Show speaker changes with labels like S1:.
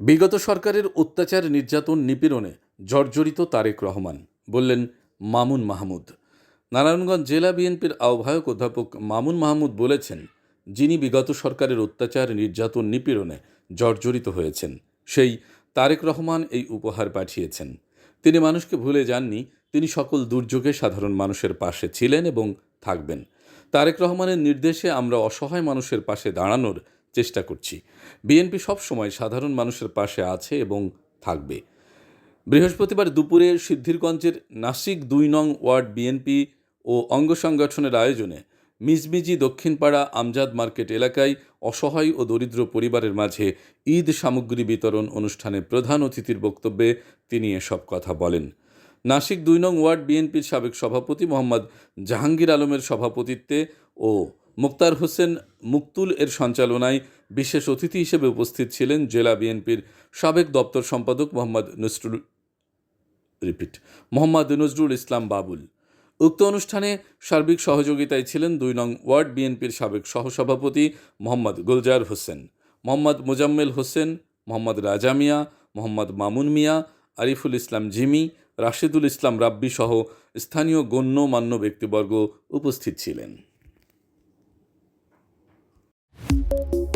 S1: বিগত সরকারের অত্যাচার নির্যাতন নিপীড়নে জর্জরিত তারেক রহমান, বললেন মামুন মাহমুদ। নারায়ণগঞ্জ জেলা বিএনপির আহ্বায়ক অধ্যাপক মামুন মাহমুদ বলেছেন, যিনি বিগত সরকারের অত্যাচার নির্যাতন নিপীড়নে জর্জরিত হয়েছেন, সেই তারেক রহমান এই উপহার পাঠিয়েছেন। তিনি মানুষকে ভুলে যাননি, তিনি সকল দুর্যোগে সাধারণ মানুষের পাশে ছিলেন এবং থাকবেন। তারেক রহমানের নির্দেশে আমরা অসহায় মানুষের পাশে দাঁড়ানোর চেষ্টা করছি। বিএনপি সবসময় সাধারণ মানুষের পাশে আছে এবং থাকবে। বৃহস্পতিবার দুপুরে সিদ্ধিরগঞ্জের নাসিক দুই নং ওয়ার্ড বিএনপি ও অঙ্গ সংগঠনের আয়োজনে মিজমিজি দক্ষিণপাড়া আমজাদ মার্কেট এলাকায় অসহায় ও দরিদ্র পরিবারের মাঝে ঈদ সামগ্রী বিতরণ অনুষ্ঠানে প্রধান অতিথির বক্তব্যে তিনি এসব কথা বলেন। নাসিক দুই নং ওয়ার্ড বিএনপির সাবেক সভাপতি মোহাম্মদ জাহাঙ্গীর আলমের সভাপতিত্বে ও মুক্তার হোসেন মুক্তুল এর সঞ্চালনায় বিশেষ অতিথি হিসেবে উপস্থিত ছিলেন জেলা বিএনপির সাবেক দপ্তর সম্পাদক মোহাম্মদ নসরুল রিপিট মোহাম্মদ নজরুল ইসলাম বাবুল। উক্ত অনুষ্ঠানে সার্বিক সহযোগিতায় ছিলেন দুই নং ওয়ার্ড বিএনপির সাবেক সহসভাপতি মোহাম্মদ গুলজার হোসেন, মোহাম্মদ মোজাম্মেল হোসেন, মোহাম্মদ রাজা মিয়া, মোহাম্মদ মামুন মিয়া, আরিফুল ইসলাম জিমি, রাশেদুল ইসলাম রাব্বি সহ স্থানীয় গণ্যমান্য ব্যক্তিবর্গ উপস্থিত ছিলেন। Música